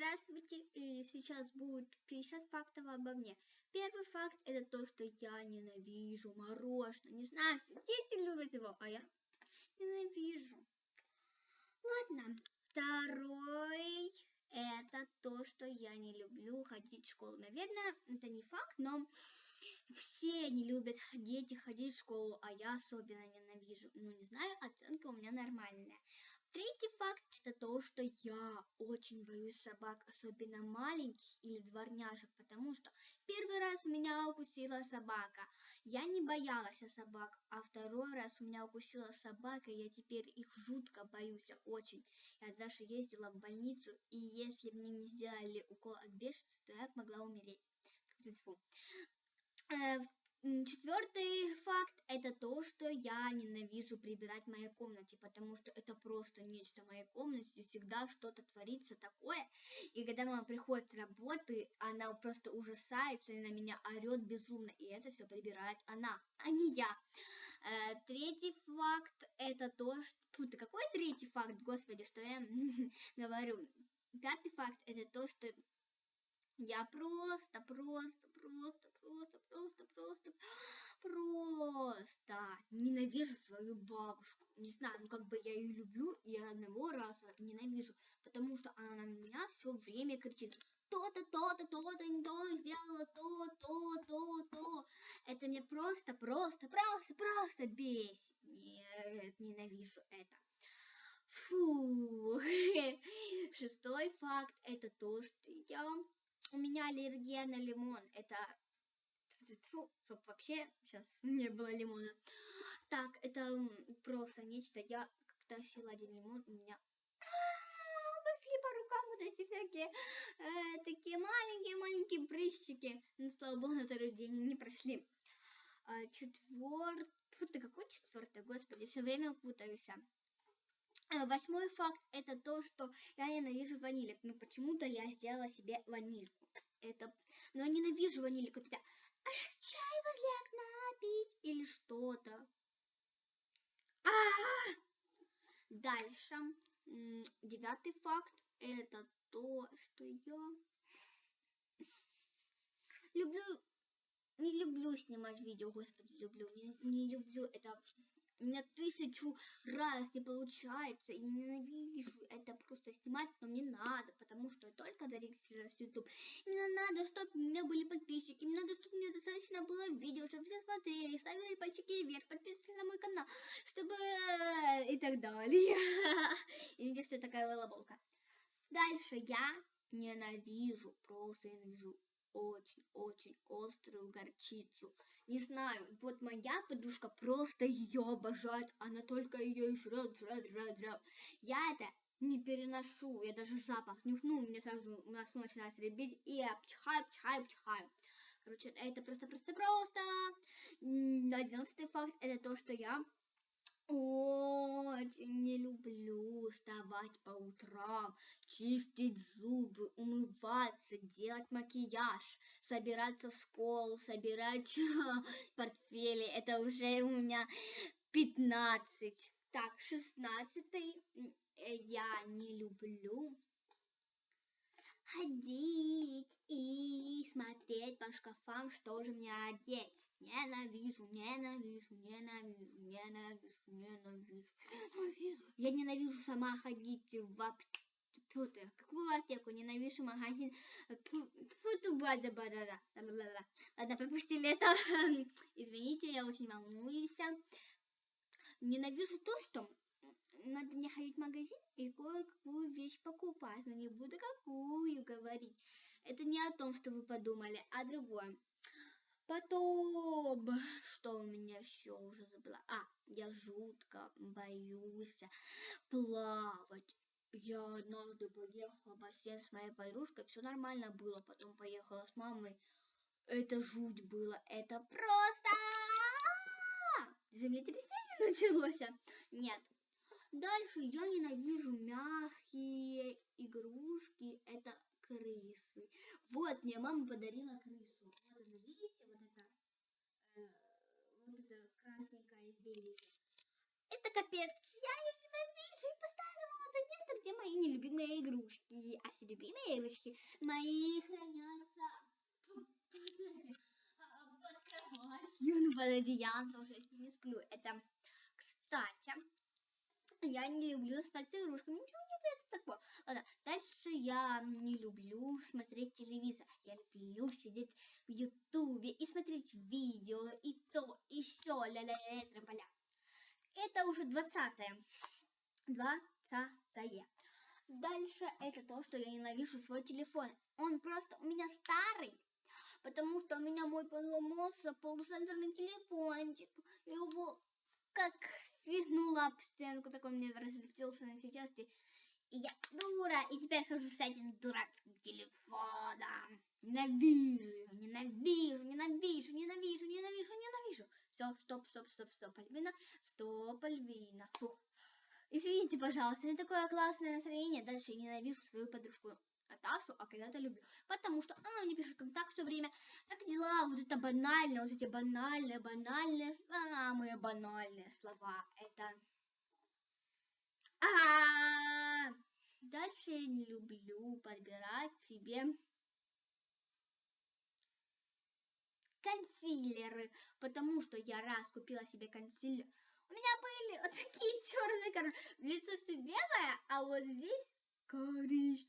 Здравствуйте, и сейчас будет 50 фактов обо мне. Первый факт это то, что я ненавижу мороженое. Не знаю, все дети любят его, а я ненавижу. Ладно, второй это то, что я не люблю ходить в школу. Наверное, это не факт, но все не любят дети ходить в школу, а я особенно ненавижу. Ну, не знаю, оценка у меня нормальная. Третий факт это то, что я очень боюсь собак, особенно маленьких или дворняжек, потому что первый раз меня укусила собака. Я не боялась собак, а второй раз у меня укусила собака, и я теперь их жутко боюсь, очень. Я даже ездила в больницу, и если мне не сделали укол от бешенства, то я могла умереть. Фу. Четвертый факт это то, что я ненавижу прибирать в моей комнате, потому что это просто нечто в моей комнате, всегда что-то творится такое. И когда мама приходит с работы, она просто ужасается и на меня орет безумно, и это все прибирает она, а не я. Э, третий факт это то, что... Фу, какой третий факт, господи, что я говорю? Пятый факт это то, что я просто, просто, просто, просто, просто, просто, просто ненавижу свою бабушку. Не знаю, ну как бы я ее люблю, и одного раза ненавижу, потому что она на меня все время кричит. То-то, то-то, то-то, не то сделала, то, то, то, то. Это мне просто, просто, просто, просто бесит. Нет, ненавижу это. Фу. Шестой факт это то, что я у меня аллергия на лимон. Это чтобы вообще сейчас не было лимона. Так, это просто нечто. Я когда съела один лимон, у меня пошли по рукам вот эти всякие э, такие маленькие-маленькие прыщики. Но, слава богу, на второй день не прошли. А, четвертый, какой четвертый, господи, все время путаюсь. Э, восьмой факт это то, что я ненавижу ванилик. Но почему-то я сделала себе ванильку. Это, но я ненавижу ванилик. Вот это чай возле окна пить или что-то. А, -а, а Дальше. Девятый факт это то, что я люблю, не люблю снимать видео, господи, люблю, не, не люблю это у меня тысячу раз не получается, и ненавижу это просто снимать, но мне надо, потому что я только зарегистрировалась в YouTube. Мне надо, чтобы у меня были подписчики, мне надо, чтобы у меня достаточно было видео, чтобы все смотрели, ставили пальчики вверх, подписывались на мой канал, чтобы... и так далее. Видите, что такая лолоболка. Дальше я ненавижу, просто ненавижу очень-очень острую горчицу. Не знаю, вот моя подружка просто ее обожает, она только ее и жрет, жрет, жрет, жрет. Я это не переношу, я даже запах нюхну, меня сразу у нас начинает ребить, и я пчихаю, пчихаю, пчихаю. Короче, это просто-просто-просто. Одиннадцатый факт, это то, что я очень не люблю вставать по утрам, чистить зубы, умываться, делать макияж, собираться в школу, собирать портфели. Это уже у меня 15. Так, шестнадцатый я не люблю ходить и смотреть по шкафам, что же мне одеть. Ненавижу, ненавижу, ненавижу, ненавижу, ненавижу, ненавижу. Я ненавижу сама ходить в аптеку. Какую аптеку? Ненавижу магазин. Ладно, пропустили это. Извините, я очень волнуюсь. Ненавижу то, что надо мне ходить в магазин и кое-какую вещь покупать, но не буду какую говорить. Это не о том, что вы подумали, а другое. Потом, что у меня еще уже забыла? А, я жутко боюсь плавать. Я однажды поехала в бассейн с моей подружкой, все нормально было, потом поехала с мамой. Это жуть было, это просто землетрясение началось. Нет, Дальше я ненавижу мягкие игрушки. Это крысы. Вот, мне мама подарила крысу. Вот она, видите, вот это, э, вот это красненькая из белика. Это капец. Я ее ненавижу и поставила в то место, где мои нелюбимые игрушки. А все любимые игрушки мои хранятся а, под кроватью, ну, под одеялом, потому что я с ними сплю. Это, кстати, я не люблю спать с игрушками. Ничего нет, это такое. Ладно, дальше я не люблю смотреть телевизор. Я люблю сидеть в Ютубе и смотреть видео, и то, и все, ля-ля-ля, трамполя. Это уже двадцатое. Двадцатое. Дальше это то, что я ненавижу свой телефон. Он просто у меня старый, потому что у меня мой поломался полусенсорный телефончик. Его как свихнула об стенку, такой мне разлетелся на все части. И я дура, и теперь хожу с этим дурацким телефоном. Ненавижу, ненавижу, ненавижу, ненавижу, ненавижу, ненавижу. Все, стоп, стоп, стоп, стоп, Альбина, стоп, Альбина. Фух. Извините, пожалуйста, не такое классное настроение. Дальше я ненавижу свою подружку Наташу, а когда-то люблю. Потому что она мне пишет как так все время. Так дела, вот это банально, вот эти банальные, банальные, самые банальные слова. Это... А, -а, -а, Дальше я не люблю подбирать себе консилеры, потому что я раз купила себе консилер. У меня были вот такие черные, короче, лицо все белое, а вот здесь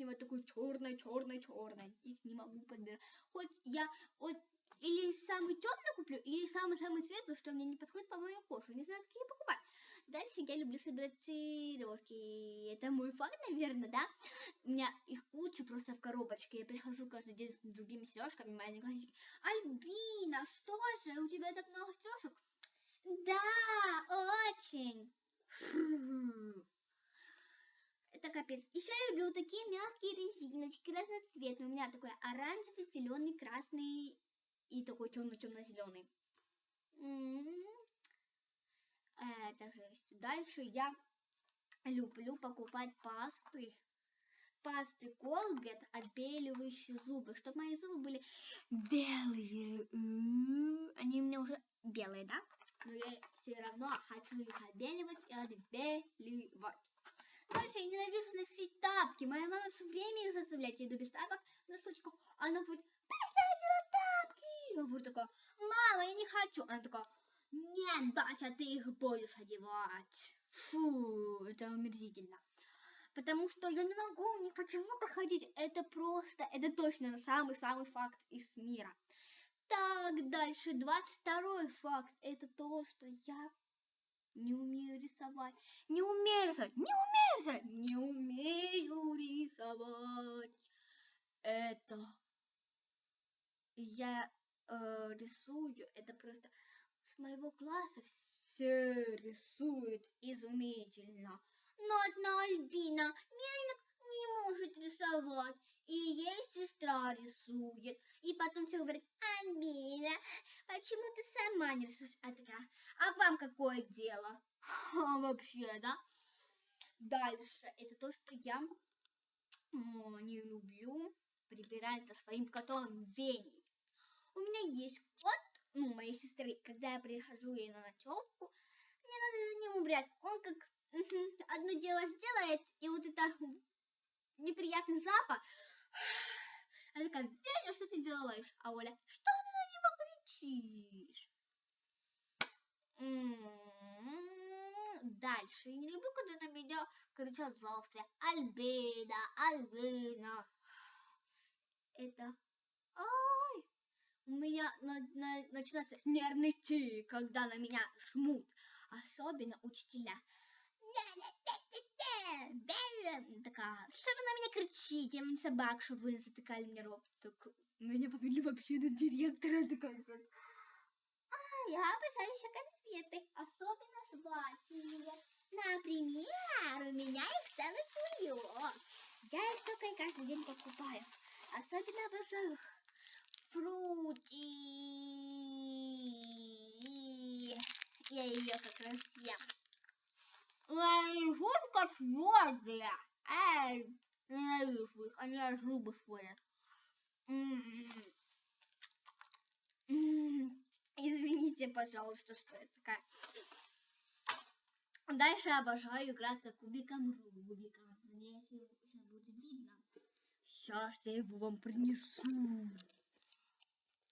коричневое, такой черное, черное, черное. Их не могу подбирать. Хоть я вот или самый темный куплю, или самый-самый светлый, что мне не подходит по моему кожу. Не знаю, какие покупать. Дальше я люблю собирать сережки. Это мой факт, наверное, да? У меня их куча просто в коробочке. Я прихожу каждый день с другими сережками, мои одноклассники. Альбина, что же, у тебя так много сережек? Да, очень. Это капец. Еще я люблю такие мягкие резиночки, разноцветные. У меня такой оранжевый, зеленый, красный и такой темно-темно-зеленый. Это жесть. Дальше я люблю покупать пасты. Пасты Colgate, отбеливающие зубы, чтобы мои зубы были белые. Они у меня уже белые, да? Но я все равно хочу их отбеливать и отбеливать. Дальше я ненавижу носить тапки. Моя мама все время их заставляет. Я иду без тапок, носочков. Она будет, посадила тапки. Я буду такая, мама, я не хочу. Она такая, нет, Дача, ты их будешь одевать. Фу, это омерзительно. Потому что я не могу у них почему-то ходить. Это просто, это точно самый-самый факт из мира. Так, дальше, 22 факт. Это то, что я не умею рисовать. Не умею рисовать. Не умею рисовать. Не умею рисовать. Это я э, рисую. Это просто с моего класса все рисуют изумительно. Но одна Альбина мельник не может рисовать. И ей сестра рисует. И потом все говорят, Альбина, почему ты сама не рисуешь? А а вам какое дело? А, вообще, да? Дальше, это то, что я не люблю прибирать за своим котом Веней. У меня есть кот, ну, моей сестры, когда я прихожу ей на ночевку, мне надо за ним убрать. Он как одно дело сделает, и вот это неприятный запах. Она такая, Веня, что ты делаешь? А Оля, что М-м-м, дальше. Я не люблю, когда на меня кричат завтра. Альбина, Альбина. Это... Ай! У меня на, на, начинается нервный тик, когда на меня жмут. Особенно учителя. Такая, что вы на меня кричите? Собак, чтобы вы затыкали мне рот. Так меня повели вообще до директора. Такая, а, я обожаю еще конфеты, особенно жвачные. Например, у меня их целый кулек. Я их только каждый день покупаю. Особенно обожаю фрути. Я ее как раз ем. Шутка твердая. Эй, ненавижу их, они аж зубы сводят. Извините, пожалуйста, что я такая. Дальше обожаю играться кубиком Рубика. Надеюсь, сейчас будет видно. Сейчас я его вам принесу.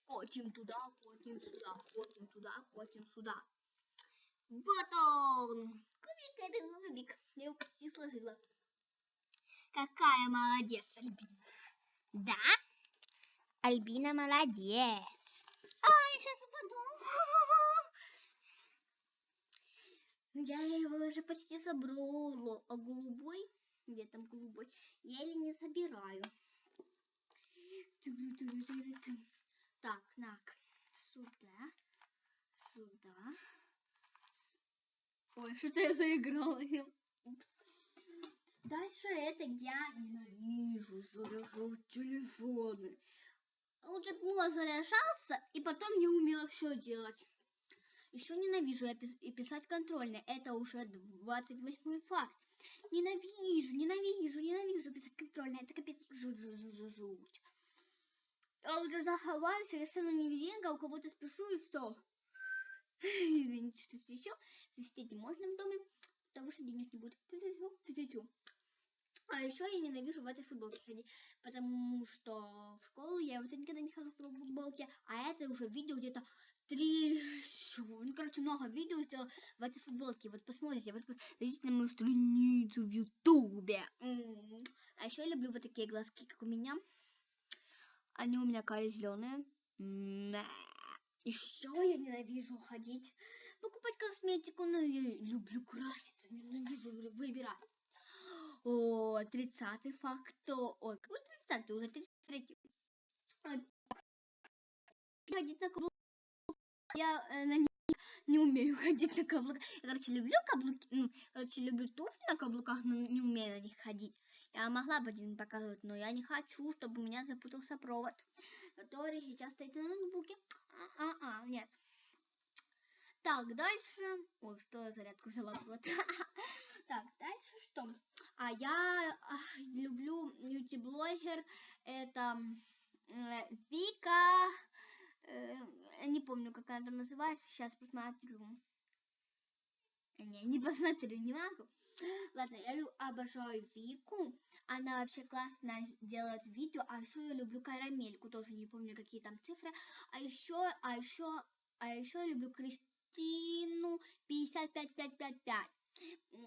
Котим туда, котим сюда, котим туда, котим сюда. Вот он! Кубик Рубик. Я его почти сложила. Какая молодец, Альбина. Да? Альбина молодец. А, я сейчас упаду. Я его уже почти собрала. А голубой? Где там голубой? Я или не собираю. Так, так. Сюда. Сюда. Ой, что-то я заиграла. Упс. Дальше это я ненавижу заряжать телефоны. Лучше бы мой заряжался, и потом я умела все делать. Еще ненавижу я пис и писать контрольные. Это уже 28 факт. Ненавижу, ненавижу, ненавижу писать контрольные. Это капец жуть, жуть, жуть, жуть. Я уже заховаюсь, я стану невидимка, у кого-то спешу и все. Извините, что свечу. Свистеть не можно в доме, потому что денег не будет. А еще я ненавижу в этой футболке ходить, потому что в школу я вот никогда не хожу в футболке, а это уже видео где-то три, ну, короче, много видео сделал в этой футболке. Вот посмотрите, вот зайдите на мою страницу в ютубе. А еще я люблю вот такие глазки, как у меня. Они у меня кали зеленые. Еще я ненавижу ходить, покупать косметику, но я люблю краситься, ненавижу выбирать. О, 30 факт. Ой, какой 30 уже 33 Ходить на каблуках. Я э, на них не умею ходить на каблуках. Я, короче, люблю каблуки. Ну, короче, люблю туфли на каблуках, но не умею на них ходить. Я могла бы один показывать, но я не хочу, чтобы у меня запутался провод, который сейчас стоит на ноутбуке. А-а-а, нет. Так, дальше... Ой, что зарядку взяла вот. Так, дальше что? А я а, люблю блогер Это э, Вика... Э, не помню, как она там называется. Сейчас посмотрю. Не, не посмотрю, не могу. Ладно, я обожаю Вику. Она вообще классно делает видео. А еще я люблю карамельку. Тоже не помню, какие там цифры. А еще, а еще, а еще я люблю Кристину 55555.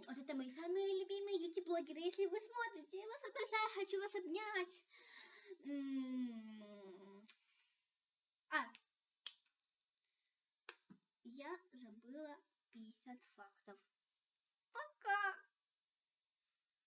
Вот это мои самые любимые ютуб-блогеры. Если вы смотрите, я вас обожаю, хочу вас обнять. А, я забыла 50 фактов.